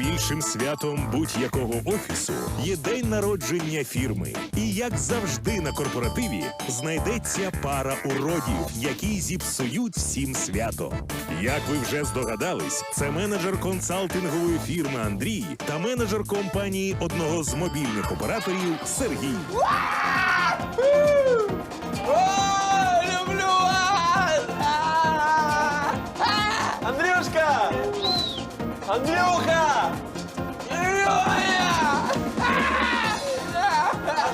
Найбільшим святом будь-якого офісу є день народження фірми. І як завжди на корпоративі знайдеться пара уродів, які зіпсують всім свято. Як ви вже здогадались, це менеджер консалтингової фірми Андрій та менеджер компанії одного з мобільних операторів Сергій. Андрюшка! Андрюха!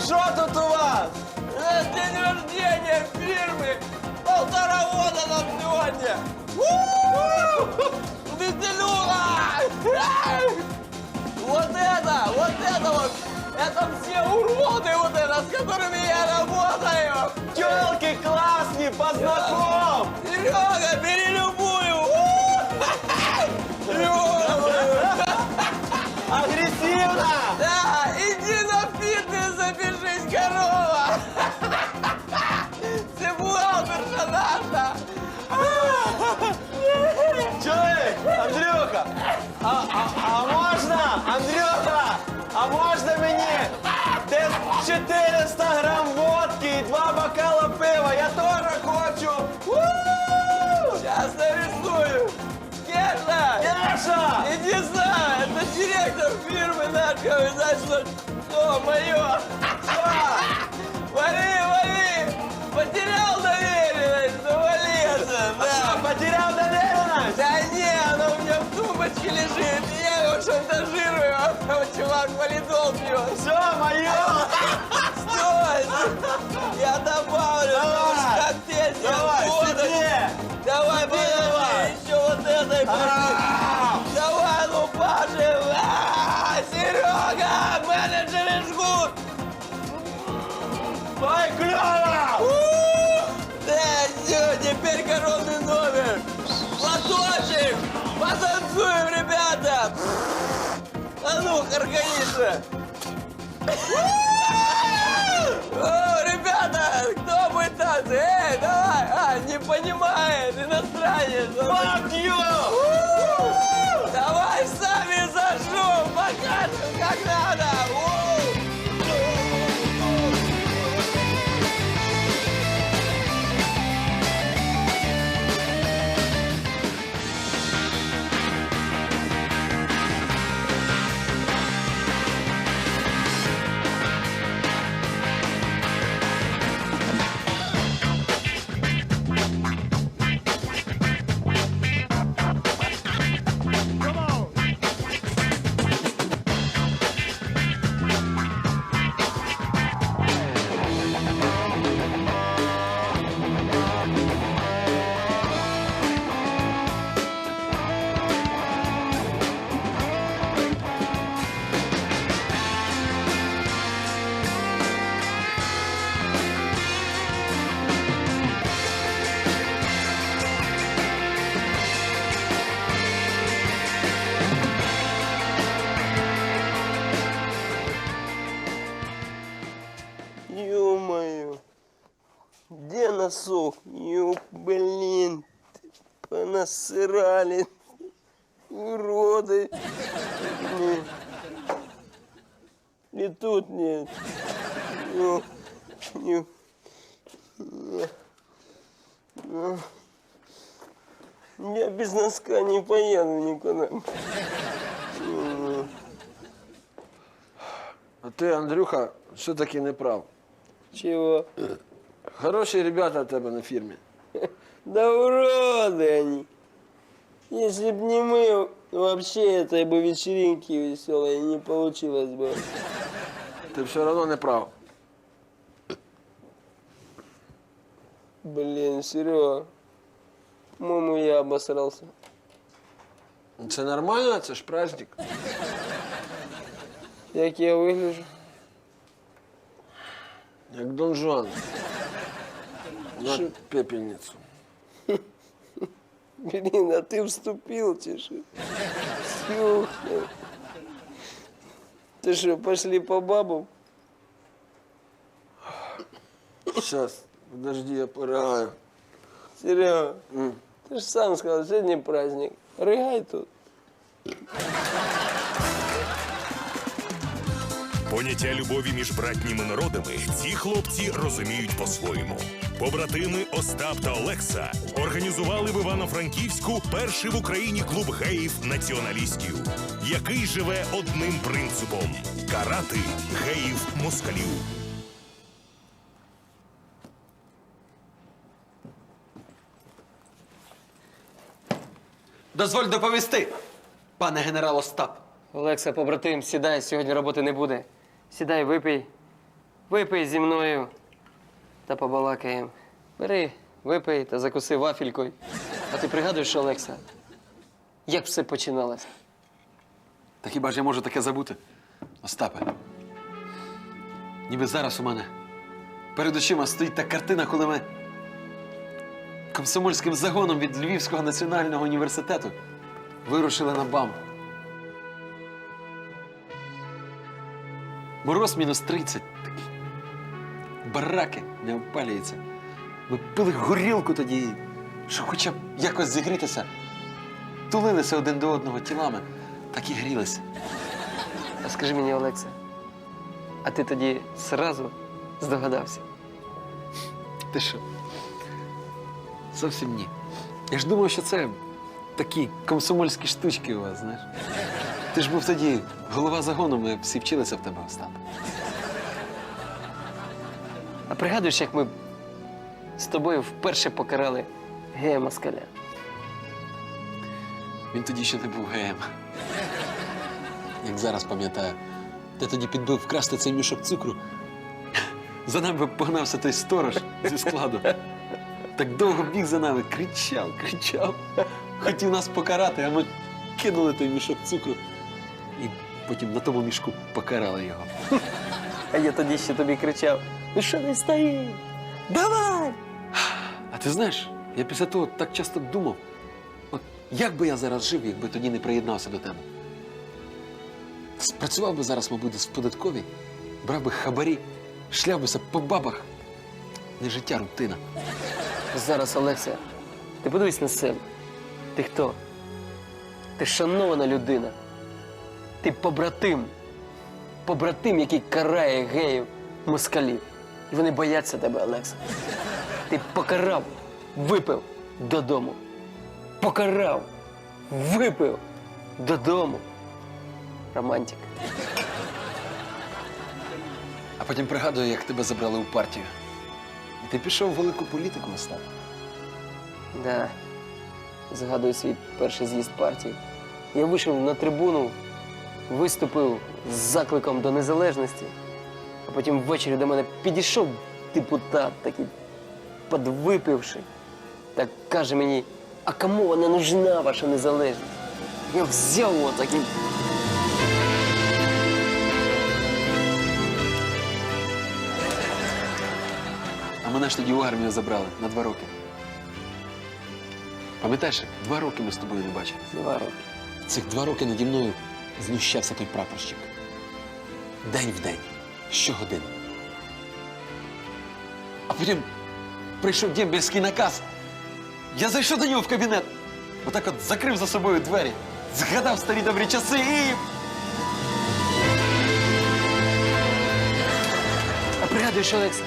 Що тут у вас? День рождения фирмы! Полтора года нам сегодня! Веселуха! Вот это, вот это вот! Это все уроды вот это, с которыми я работаю! Тёлки классні, А, а, а можна? Андрюха! А можна мені? Десь 400 грам водки і два бокала пива. Я теж хочу! Сейчас нарисую! Кеша! Яша! Иди сюда! Это директор фирмы нашего, значит, что мое! Вали, вали! Потерял доверие, значит, вали это! Що, Да. потеряв доверенность? Да не, оно у меня в тумбочке лежит, и я его шантажирую, а чувак валидол пьет. Все, мое! Стой! А ну, Харгаиша! О, ребята, кто будет танцы? Эй, давай! А, не понимает, иностранец! Fuck you! Давай сами зажжем, покажем, как надо! У. Ё-моё, где носок? Ё, блин, понасрали, уроды. Блин. И тут нет. Ё, ё, ё. Ну, Я без носка не поеду никуда. А ти, Андрюха, все-таки не прав. Чего? Хороші ребята в тебе на фірмі. Да уроды они. Если б не мы, вообще этой бы вечеринки веселой не получилось бы. Ти все одно не прав. Блин, Серега. По-моему, я обосрался. Це нормально, це ж праздник. Як я выгляжу? Як Дон Жуан. На пепельницю. Блин, а ты вступил, тише. Сюха. Ты что, пошли по бабам? Сейчас, подожди, я поригаю. Серега, ты же сам сказал, сегодня праздник. Рыгай тут. Поняття любові між братніми народами ці хлопці розуміють по-своєму. Побратими Остап та Олекса організували в Івано-Франківську перший в Україні клуб геїв-націоналістів, який живе одним принципом карати геїв-москалів. Дозволь доповісти, пане генерал Остап. Олекса, побратим, сідай, сьогодні роботи не буде. Сідай, випий. Випий зі мною та побалакаємо. Бери, випий та закуси вафелькою. А ти пригадуєш, Олекса, як все починалося? Та хіба ж я можу таке забути? Остапе. Ніби зараз у мене перед очима стоїть та картина, коли ми комсомольським загоном від Львівського національного університету вирушили на БАМ. Мороз мінус 30. Бараки не опалюються. Ми пили горілку тоді, щоб хоча б якось зігрітися. Тулилися один до одного тілами, так і грілися. А скажи мені, Олекса, а ти тоді зразу здогадався? Ти що? Зовсім ні. Я ж думав, що це такі комсомольські штучки у вас, знаєш. Ти ж був тоді голова загону, ми всі вчилися в тебе Остап. А пригадуєш, як ми з тобою вперше покарали гея москаля? Він тоді ще не був геєм. Як зараз пам'ятаю, ти тоді підбив вкрасти цей мішок цукру. За нами погнався той сторож зі складу. Так довго біг за нами, кричав, кричав. Хотів нас покарати, а ми кинули той мішок цукру. І потім на тому мішку покарали його. А я тоді ще тобі кричав: ну що не стоїш? Давай! А ти знаєш, я після того так часто думав, от як би я зараз жив, якби тоді не приєднався до тебе. Спрацював би зараз, мабуть, в податковій, брав би хабарі, шляв бися по бабах. Не життя, рутина. Зараз, Олекса, ти подивись на себе. Ти хто? Ти шанована людина. Ти побратим. Побратим, який карає геїв москалів. І вони бояться тебе, Олекса. Ти покарав, випив додому. Покарав, випив додому. Романтик. А потім пригадую, як тебе забрали у партію. І ти пішов в велику політику Остап. Да. Згадую свій перший з'їзд партії. Я вийшов на трибуну, виступив з закликом до незалежності, а потім ввечері до мене підійшов депутат, такий подвипивши, так каже мені, а кому вона нужна, ваша незалежність? Я взяв його такий. А мене ж тоді у армію забрали на два роки. Пам'ятаєш, два роки ми з тобою не бачили. Два роки. Цих два роки наді мною знущався той прапорщик. День в день, щогодини. А потім прийшов дембельський наказ. Я зайшов до нього в кабінет. Отак от закрив за собою двері, згадав старі добрі часи і. А пригадуєш, Олекса,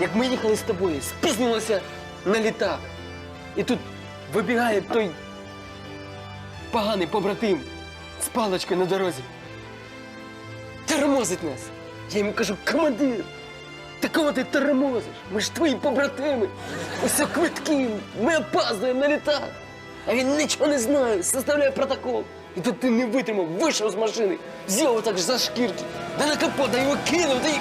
як ми їхали з тобою, спізнилися на літак. І тут вибігає той поганий побратим паличкою на дорозі. Тормозить нас. Я йому кажу, командир, та кого ти тормозиш? Ми ж твої побратими. О квитки, ми опаздуємо на літак. А він нічого не знає, составляє протокол. І тут ти не витримав, вийшов з машини, взяв так за шкірки, да на капот, да його кинув, да й...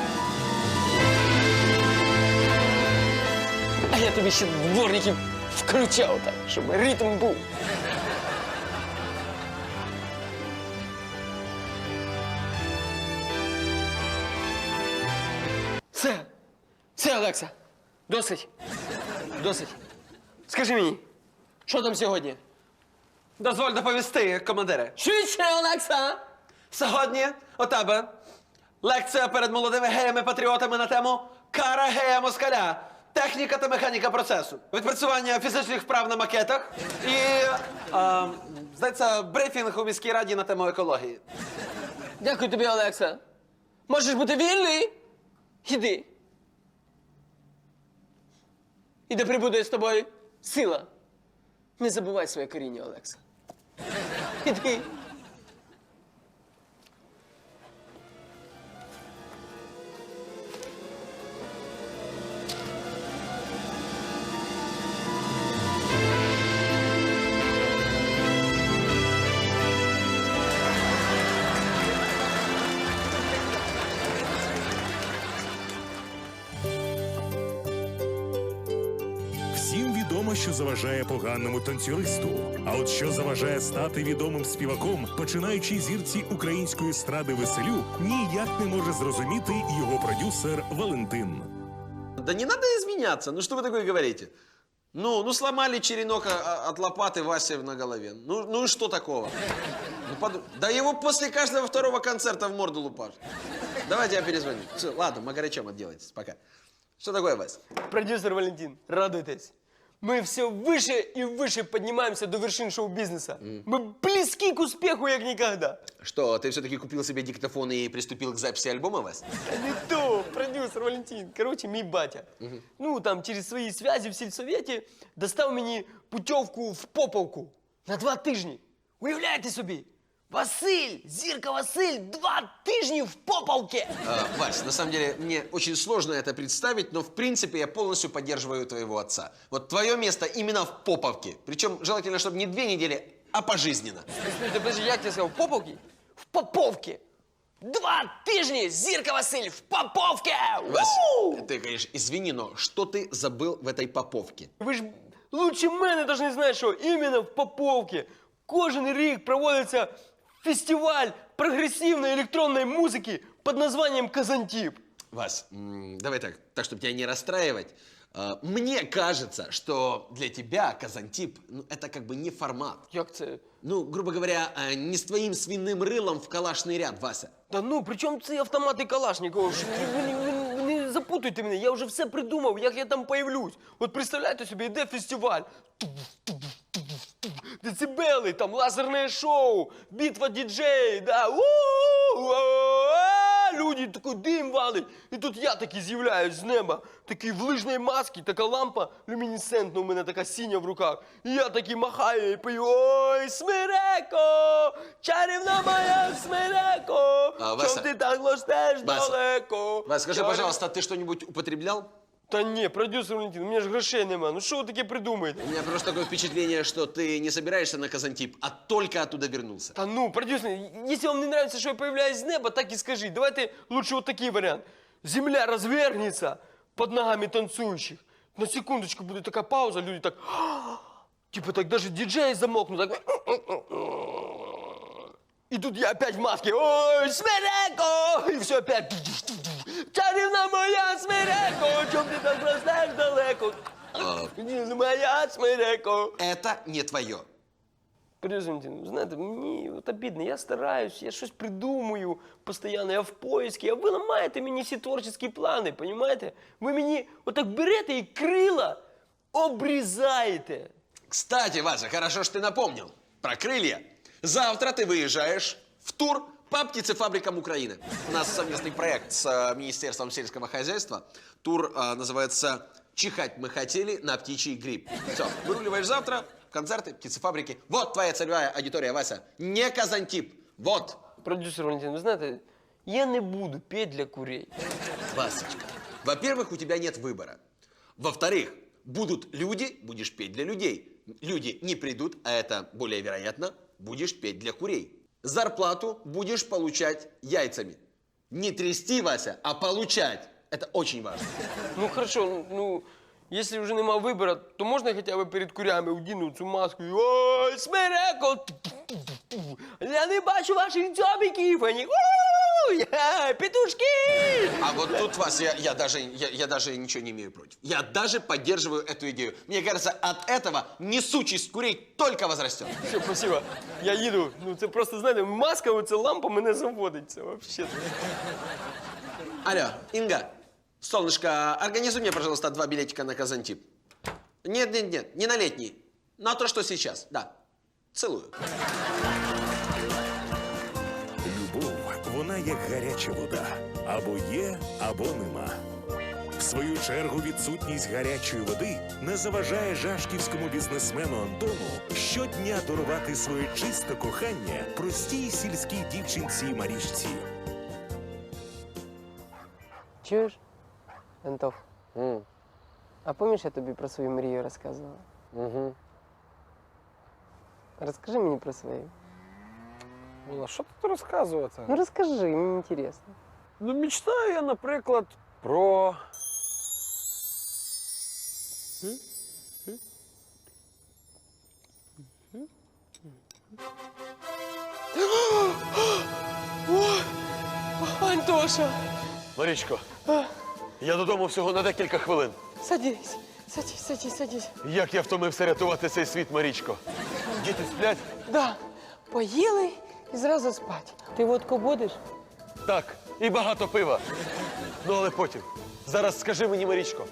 А я тобі ще дворників включав так, щоб ритм був. Олекса. Досить. Досить. Скажи мені, що там сьогодні? Дозволь доповісти, командире. Швидше, Олекса! Сьогодні у тебе лекція перед молодими геями-патріотами на тему Кара гея москаля. Техніка та механіка процесу. Відпрацювання фізичних вправ на макетах і, е, здається, брифінг у міській раді на тему екології. Дякую тобі, Олекса. Можеш бути вільний? Іди. І де прибуде з тобою сила. Не забувай своє коріння, Олекса. Іди. заважає поганому танцюристу. А от що заважає стати відомим співаком, починаючи зірці української естради веселю, ніяк не може зрозуміти його продюсер Валентин. Да не надо изменяться. Ну что вы такое говорите? Ну, ну сломали черенок а, а, от лопаты Васе на голове. Ну, ну и что такого? Ну, поду- Да его после каждого второго концерта в морду лупашь. Давайте я перезвоню. Все, ладно, Магарычем отделайтесь. Пока. Что такое, Вась? Продюсер Валентин, радуйтесь. Мы все выше и выше поднимаемся до вершин шоу-бизнеса. Мы близки к успеху, как никогда. Что, ты все-таки купил себе диктофон и приступил к записи альбома, Вась? А не то, продюсер Валентин. Короче, мій батя. Ну, там, через свої зв'язі в сільсовєті достав мені путівку в Поповку на два тижні. Уявляєте собі? Василь, зірка Василь, два тижні в Поповці. А, Вась, на самом деле, мне очень сложно это представить, но в принципе я полностью поддерживаю твоего отца. Вот твое место именно в Поповке. Причем желательно, чтобы не две недели, а пожизненно. Слухайте, подожди, як я сказав, в Поповці? В Поповці. Два тижні, зірка Василь, в Поповці! Вась, Ву! ты, конечно, извини, но что ты забыл в этой Поповке? Ви ж лучше мене должны знати, що іменно в Поповці кожен рік проводиться фестиваль прогресивної електронної музики під названням Казантіп. Вась, м, давай так, так, чтобы тебя не расстраивать. А, Мне кажется, что для тебя Казантип, ну, это как бы не формат. Як це? Ну, грубо говоря, а, не с твоим свиным рылом в калашный ряд, Вася. Та ну, при чому це автомати Калашникова? Ж Ви, ви, ви, ви не запутуйте мене, я вже все придумав, як я там появлюсь. От представляєте собі, йде фестиваль. Децибели, там лазерне шоу, битва діджеїв, да. Люди такий дим валить. І тут я такий з'являюсь з неба, такий в лижній масці, така лампа люмінесцентна у мене така синя в руках. І я такий махаю і пою Ой, смиреко, чарівна моя смиреко, А, Вася. чом ти так лостеш Вася. далеко. Вась, скажи, Чарів- пожалуйста, ты что-нибудь употреблял? Та ні, продюсер Валентин, у мене ж грошей нема. Ну що ви таке придумаєте? У меня просто такое впечатление, что ты не собираешься на Казантип, а только оттуда вернулся. Та ну, продюсер, если вам не нравится, что я появляюсь с неба, так и скажи. Давайте лучше вот такой вариант. Земля развернется под ногами танцующих. На секундочку будет такая пауза, люди так... Типа так даже диджей замолкнут, так... И тут я опять в маске. Ой, смереко! И все опять. Чарівна моя смереко, чом ти так ростеш далеко? Моя смереко. Это не твое. Презентин, знаєте, мені от обідно, я стараюсь, я щось придумую постійно, я в поиску, а ви ламаєте мені всі творчі плани, понімаєте? Ви мені отак берете і крила обрізаєте. Кстати, Вася, хорошо, что ты напомнил. Про крылья. Завтра ты выезжаешь в тур по птицефабрикам Украины. У нас совместный проект с э, Министерством сельского хозяйства. Тур э, называется «Чихать мы хотели на птичий грипп». Все, выруливаешь завтра, концерты, птицефабрики. Вот твоя целевая аудитория, Вася. Не Казантип. Вот. Продюсер Валентин, ви знаєте, я не буду петь для курей. Васечка, во-первых, у тебя нет выбора. Во-вторых, будут люди, будешь петь для людей. Люди не придут, а это более вероятно, будешь петь для курей. Зарплату будешь получать яйцами. Не трясти, Вася, а получать. Это очень важно. Ну хорошо, ну, если уже нема выбора, то можно хотя бы перед курями вдіну цю маску і ой, смиреко! Я не бачу ваших дзьобиків, ані «У, я, петушки! А вот тут, Вася, я, я даже, я, я даже ничего не имею против. Я даже поддерживаю эту идею. Мне кажется, от этого несучесть курей только возрастет. Все, спасибо. Я їду. Ну це просто, знаєте, маска, оця лампа мене заводить. Це вообще. Алло, Инга, солнышко, организуй мне, пожалуйста, два билетика на Казантип. Нет, нет, нет, не на летний. На то, что сейчас, да. Целую. Як гаряча вода. Або є, або нема. В свою чергу відсутність гарячої води не заважає жашківському бізнесмену Антону щодня дарувати своє чисте кохання простій сільській дівчинці Марічці. Чуєш? Антох, а пам'ятаєш, я тобі про свою мрію розказувала? Угу. Розкажи мені про свою. Ну, а що тут розказувати? Ну розкажи, мені цікаво. Ну, мечтаю я, наприклад, про. Антоша, Марічко, я додому всього на декілька хвилин. садись, садись, садись, садись. Як я втомився рятувати цей світ, Марічко. Діти сплять? Да, поїли і зразу спать. Ти водку будеш? Так, і багато пива. Ну, але потім. Зараз скажи мені, Марічко,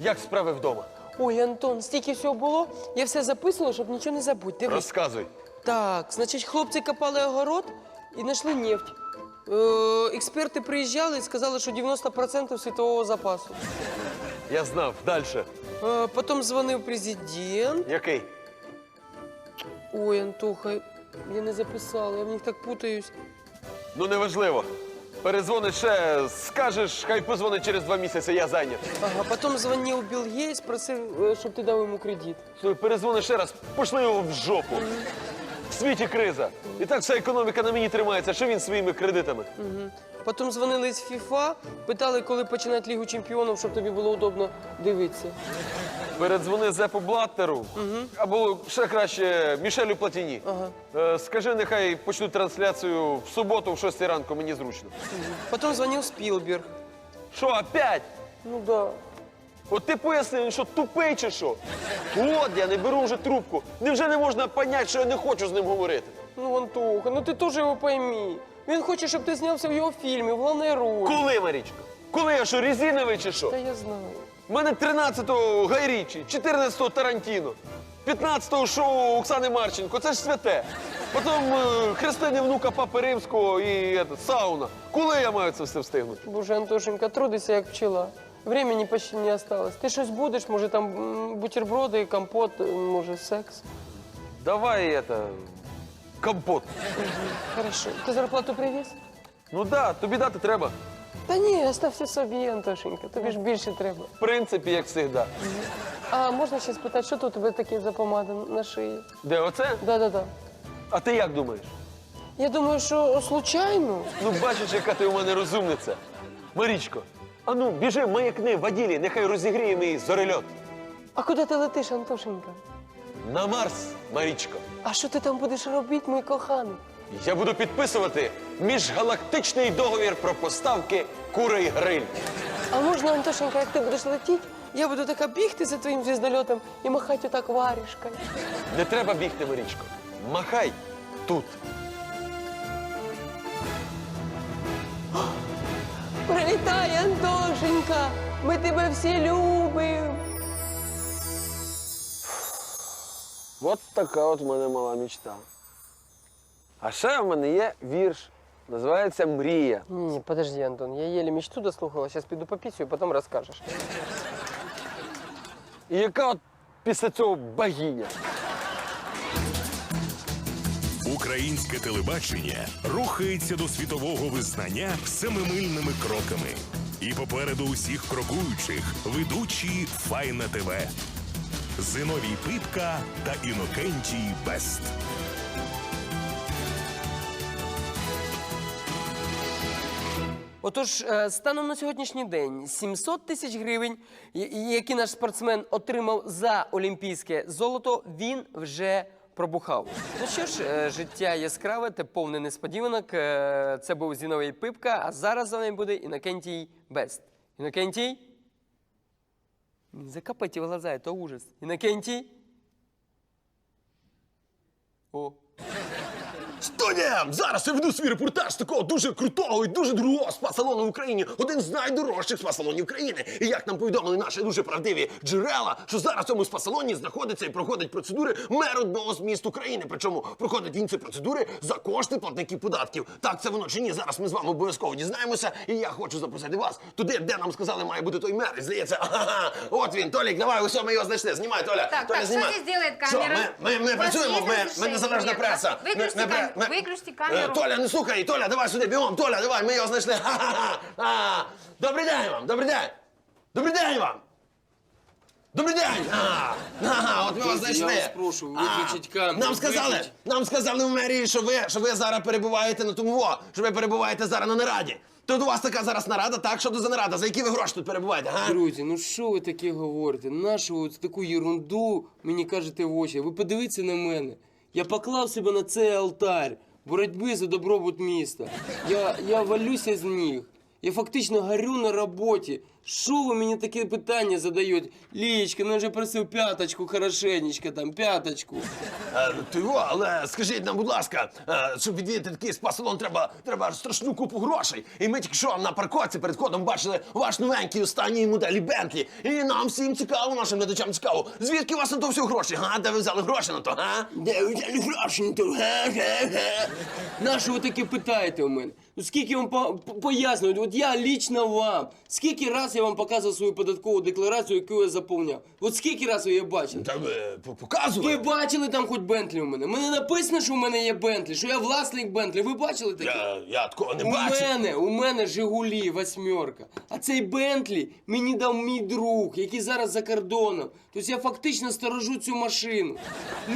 як справи вдома? Ой, Антон, стільки всього було, я все записувала, щоб нічого не забути. Дивись. Розказуй. Так, значить, хлопці копали огород і знайшли нефть. Е, експерти приїжджали і сказали, що 90% світового запасу. Я знав. Далі. Е, потім дзвонив президент. Який? Ой, Антоха, я не записала, я в них так путаюсь. Ну, неважливо. Перезвониш ще, скажеш, хай позвонить через два місяці, я зайнят. Ага, потім дзвонив Білл Гейтс, просив, е, щоб ти дав йому кредит. Слухай, перезвониш ще раз, пошли його в жопу. Світі криза. І так вся економіка на мені тримається, що він своїми кредитами. Потім дзвонили з ФІФА, питали, коли починати Лігу чемпіонів, щоб тобі було удобно дивитися. Передзвони Зепу Блаттеру, або ще краще Мішелю Платіні. Ага. Е, скажи, нехай почнуть трансляцію в суботу в 6 ранку, мені зручно. Потім дзвонив Спілберг. Що, опять? Ну да. От ти поясни, він що тупий чи що? От я не беру вже трубку. Невже не можна поняти, що я не хочу з ним говорити? Ну, Антоха, ну ти теж його пойми. Він хоче, щоб ти знявся в його фільмі, в головній ролі. Коли, Марічко? Коли я що, резиновий чи що? Та я знаю. У мене 13-го Гайрічі, 14-го Тарантіно, 15-го шоу Оксани Марченко, це ж святе. Потім е, хрестини внука Папи Римського і е, сауна. Коли я маю це все встигнути? Боже, Антошенька, трудися як пчела. Времени почти не осталось. Ти щось будеш, може там м, бутерброди, компот, може секс. Давай это, компот. Хорошо. Ти зарплату привіз? Ну да, тобі дати треба. Та ні, остався собі, Антошенька, тобі ж більше треба. В принципі, як завжди. А можна ще спитати, що тут у тебе таке за помада на шиї? Де оце? Да-да-да. А ти як думаєш? Я думаю, що случайно. Ну, бачиш, яка ти у мене розумниця. Марічко, а ну, біжи, маякни воділі, нехай розігріє мій зорельот. А куди ти летиш, Антошенька? На Марс, Марічко. А що ти там будеш робити, мій коханий? Я буду підписувати міжгалактичний договір про поставки курей гриль. А можна, Антошенька, як ти будеш летіти, я буду така бігти за твоїм звіздольотом і махати отак варішкою. Не треба бігти, Марічко. Махай тут. Прилітай, Антошенька! Ми тебе всі любимо! От така от в мене мала мечта. А ще в мене є вірш. Називається Мрія. Ні, подожди, Антон, я еле мечту дослухала, зараз піду попісю і потім розкажеш. І яка от після цього богиня? Українське телебачення рухається до світового визнання семимильними кроками. І попереду усіх крокуючих ведучі Файна ТВ. Зиновій Пипка та Інокентій Бест. Отож, е, станом на сьогоднішній день 700 тисяч гривень, які наш спортсмен отримав за олімпійське золото, він вже пробухав. Ну що ж, е, життя яскраве та повне несподіванок. Е, Це був Зіновий Пипка, а зараз за ним буде Інокентій Бест. Інокентій? Закапайте в глаза, это ужас. Інокентій? О. Студіям! Зараз я веду свій репортаж з такого дуже крутого і дуже дорогого спа-салону в Україні. Один з найдорожчих спа-салонів країни. І як нам повідомили наші дуже правдиві джерела, що зараз в цьому спа-салоні знаходиться і проходить процедури мер одного з міст України. Причому проходить він ці процедури за кошти платників податків. Так це воно чи ні? Зараз ми з вами обов'язково дізнаємося. І я хочу запросити вас туди, де нам сказали, має бути той мер. І здається, ага, от він, Толік, давай, усе, ми його знайшли. Знімай, Толя. Так, Толя, так, що здесь делает Що, ми, ми, ми працюємо, ми, ми незалежна преса. так, виключте Ми- ми- виключте камеру. Е, Толя, не слухай, Толя, давай сюди, бігом. Толя, давай, ми його знайшли. Ха-ха-ха. А, Добрий день вам, добрий день. Добрий день вам. Добрий день! А, ага, от ми вас Друзі, я знайшли. вас прошу, А, камеру, Нам сказали, виключіть. нам сказали в мерії, що ви, що ви зараз перебуваєте на тому, во, що ви перебуваєте зараз на нараді. Тут у вас така зараз нарада, так? Що це за нарада? За які ви гроші тут перебуваєте, га? Друзі, ну що ви таке говорите? Нашу от таку ерунду мені кажете в очі. Ви подивіться на мене. Я поклав себе на цей алтарь боротьби за добробут міста. Я, я валюся з ніг. Я фактично горю на роботі. Що ви мені таке питання задаєте? Лічка, ну я вже просив п'яточку, хорошенечко там, п'яточку. Е, Ти во, але скажіть нам, будь ласка, е, щоб відвідати такий спа-салон, треба, треба страшну купу грошей. І ми тільки що на парковці перед входом бачили ваш новенький останній моделі Бентлі. І нам всім цікаво, нашим глядачам цікаво. Звідки у вас на то все гроші? Га? Де ви взяли гроші на то? Га? Де ви взяли гроші на то? Ге-ге-ге. Нащо ви таке питаєте у мене? Ну скільки вам по- по- пояснюють? От я лічно вам. Скільки раз я вам показував свою податкову декларацію, яку я заповняв? От скільки раз ви її бачили? Та ви по- показували? Ви бачили там хоч Бентлі у мене? Мене написано, що у мене є Бентлі, що я власник Бентлі. Ви бачили таке? Я, я такого не У бачив. мене, у мене Жигулі, восьмерка. А цей Бентлі мені дав мій друг, який зараз за кордоном. Тобто я фактично сторожу цю машину.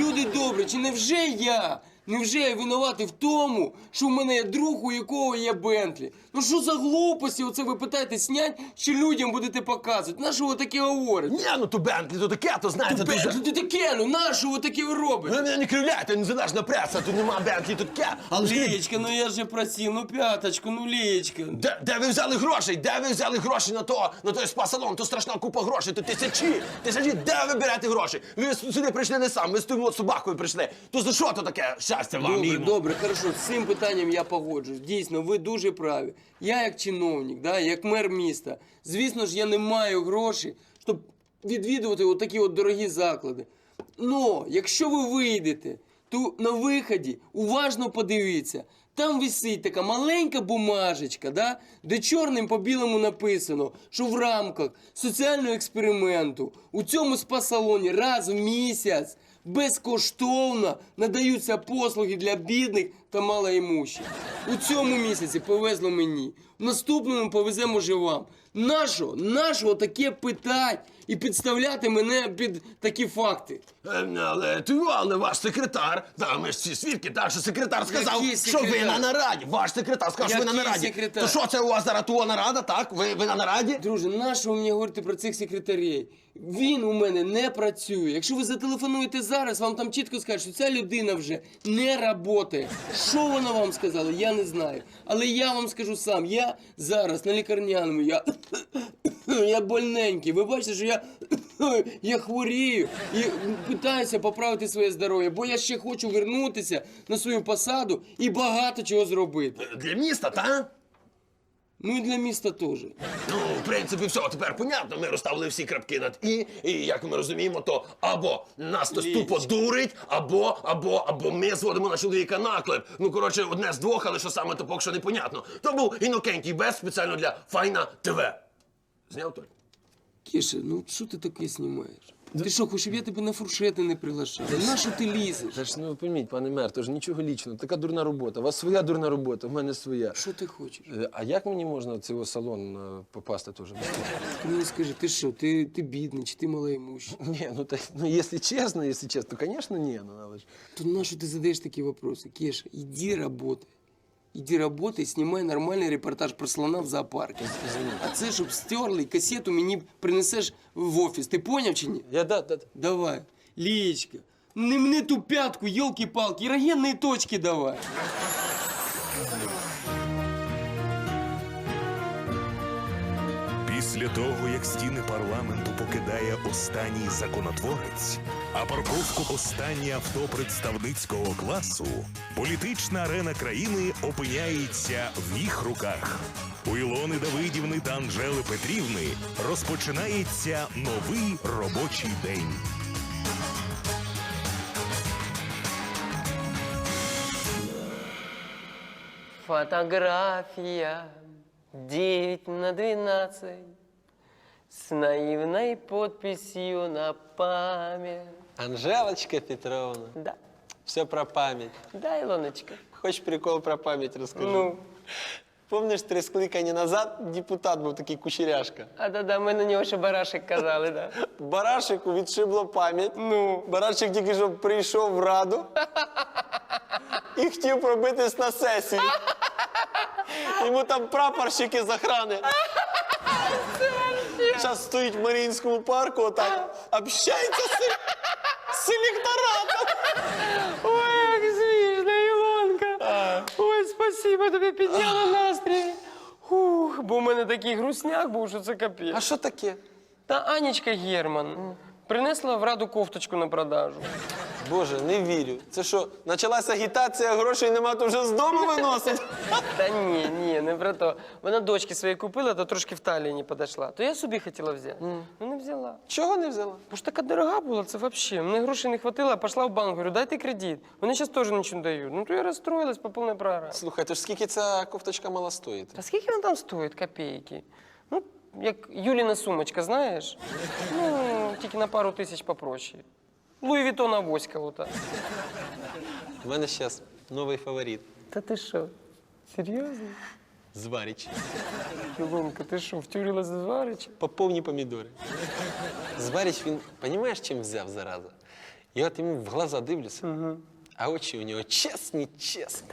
Люди добрі, чи невже я? Невже я винуватий в тому, що в мене є друг, у якого є Бентлі? Ну що за глупості? Оце ви питаєте снять, чи людям будете показувати? На що ви таке говорите? Ні, ну то Бентлі, то таке, то знаєте, то вже... Бентлі, ти таке, ну на що ви таке ви робите? Ви мене не кривляйте, незалежна преса, тут нема Бентлі, тут таке. Але скажіть, Лічка, ну я же просив, ну п'яточку, ну лічка. Де, де ви взяли гроші? Де ви взяли гроші на то, на той спа-салон? То страшна купа грошей, то тисячі. Тисячі, де ви берете гроші? Ви сюди прийшли не сам, ви з тим от собакою прийшли. То за що то таке щастя вам? Добре, їм? добре, хорошо. З цим питанням я погоджуюсь. Дійсно, ви дуже праві. Я як чиновник, да, як мер міста, звісно ж, я не маю грошей, щоб відвідувати отакі от дорогі заклади. Но якщо ви вийдете, то на виході уважно подивіться. Там висить така маленька бумажечка, да, де чорним по білому написано, що в рамках соціального експерименту у цьому спа-салоні раз в місяць безкоштовно надаються послуги для бідних та малоімущих. У цьому місяці повезло мені, в наступному повеземо вже вам. Нашого, нашого таке питать і підставляти мене під такі факти? Е, Але ти, але ваш секретар, та ми ж всі свідки, так що секретар сказав, Який що ви секретар? на нараді. Ваш секретар сказав, що ви на Який нараді. секретар? То що це у вас зараз туа нарада, так? Ви, ви на нараді? Друже, нащо ви мені говорите про цих секретарей? Він у мене не працює. Якщо ви зателефонуєте зараз, вам там чітко скажуть, що ця людина вже не працює. Що вона вам сказала, я не знаю. Але я вам скажу сам, я зараз на лікарняному, я, я больненький. Ви бачите, що я, я хворію і питаюся поправити своє здоров'я, бо я ще хочу вернутися на свою посаду і багато чого зробити. Для міста, та? Ну і для міста теж. Ну, в принципі, все, тепер понятно. Ми розставили всі крапки над і, і як ми розуміємо, то або нас хтось тупо дурить, або, або, або ми зводимо на чоловіка наклеп. Ну, коротше, одне з двох, але що саме, то поки що непонятно. То був Інокентій Бес спеціально для Файна ТВ. Зняв той? Кіша, ну що ти таке знімаєш? Ти що, хочеш, щоб я тебе на фуршети не приглашав? На що ти лізеш? Та ж ну пойміть, пане мер, то ж нічого лічного. Така дурна робота. У вас своя дурна робота, в мене своя. Що ти хочеш? Е, А як мені можна в цей салон е, попасти теж? Ти мені скажи, ти що, ти, ти бідний чи ти малоімущий? Ні, ну так, ну якщо чесно, якщо чесно, то, звісно, ні. Ну, але ж. То на що ти задаєш такі вопроси? Кеша, іди работай. Іди работай, знімай нормальний репортаж про слона в зоопарку. А це, щоб стерли касету мені принесеш в офіс. Ти поняв чи ні? Я да, да, да. Давай. Лічка, не мне ту пятку, елки-палки, эрогенные точки давай. Після того, як стіни парламенту покидає останній законотворець, А парковку останнє авто представницького класу політична арена країни опиняється в їх руках. У Ілони Давидівни та Анжели Петрівни розпочинається новий робочий день. Фотография 9 на 12 с наивной подписью на память. Анжелочка Петровна, Да, все про память. да, Илоночка. Хочеш прикол про пам'ять розкажу? Ну, Помниш, три скликання назад депутат був такий кучеряшка. а да-да, ми на нього ще барашек казали, да. Барашику відшибло пам'ять. Ну. Барашик тільки що прийшов в раду і хотів пробитись на сесію. Йому там прапорщики з охрани. Зараз стоїть в Маріїнському парку, отак общається з, з електоратом. Ой, як смішно, Ілонка. Ой, спасибо, тобі підняла настрій. Ух, бо в мене такий грусняк був, що це капець. А що таке? Та Анічка Герман принесла в раду кофточку на продажу. Боже, не вірю. Це що, почалася агітація, грошей нема, то вже з дому виносить? Та ні, ні, не про то. Вона дочки своєї купила, то трошки в талії не підійшла. То я собі хотіла взяти. Ну не взяла. Чого не взяла? Бо ж така дорога була, це взагалі. Мені грошей не хватило, а пішла в банк, говорю, дайте кредит. Вони зараз теж нічого не дають. Ну то я розстроїлась по повній програмі. Слухай, то ж скільки ця кофточка мала стоїти? Та скільки вона там стоїть? Копійки. Ну, як Юліна сумочка, знаєш? Ну, тільки на пару тисяч попроще. Луї Вітона авоська ота. У мене зараз новий фаворит. Та ти що? Серйозно? Зваріч. Ілонка, ти що, втюрилась Варича? По повні помідори. Зваріч він, розумієш, чим взяв зараза? Я от йому в глаза дивлюся, а очі у нього чесні, чесні.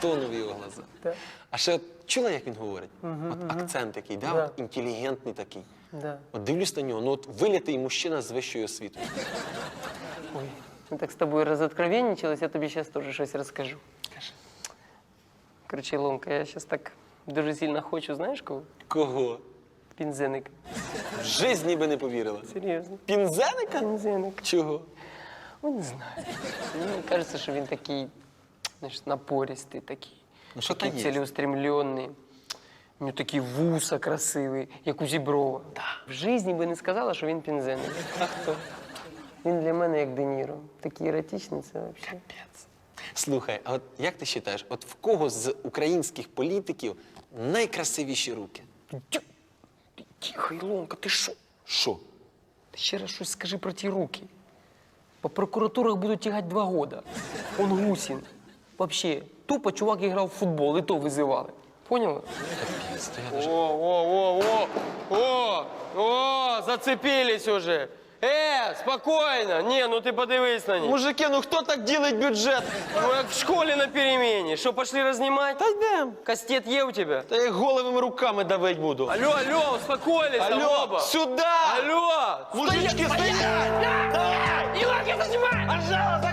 Тонові його глаза. Так. А ще от чула, як він говорить? От акцент такий, да? Да. От інтелігентний такий. Да. От дивлюсь на нього, ну от вилітий мужчина з вищою освітою. Ой, ми так з тобою розоткровенничались, я тобі зараз теж щось розкажу. Короче, Ілонка, я зараз так дуже сильно хочу, знаєш кого? Кого? Пінзеник. В житті би не повірила. Серйозно. Пінзеника? Пінзеник. Чого? Ну, не знаю. Мені кажется, що він такий, знаєш, напористий такий. Ну, такий є. У нього такі вуса красиві, як у Зіброва. В житті би не сказала, що він пінзеник. А хто? Він для мене як Де Ніро. Такий еротичний, це взагалі. Слухай, а от як ти вважаєш, от в кого з українських політиків найкрасивіші руки? Тихо, Ілонка, ти що? Що? Ти ще раз щось скажи про ті руки. По прокуратурах будуть тягати два года. Он Гусін. Вообще, тупо чувак грав в футбол, і то визивали. Поняла? О, о, о, о, о, о, зацепились уже. Е, спокійно. Ні, ну ти подивись на них. Мужики, ну хто так ділить бюджет? Ну, як в школі на перемені. Що, пошли рознімати? Та йдем. Кастет є у тебе? Та я їх голими руками давить буду. Алло, алло, успокоились там Алло, оба. сюди! Алло! Мужички, стоять! Давай! Иванка, занимай! Пожалуйста,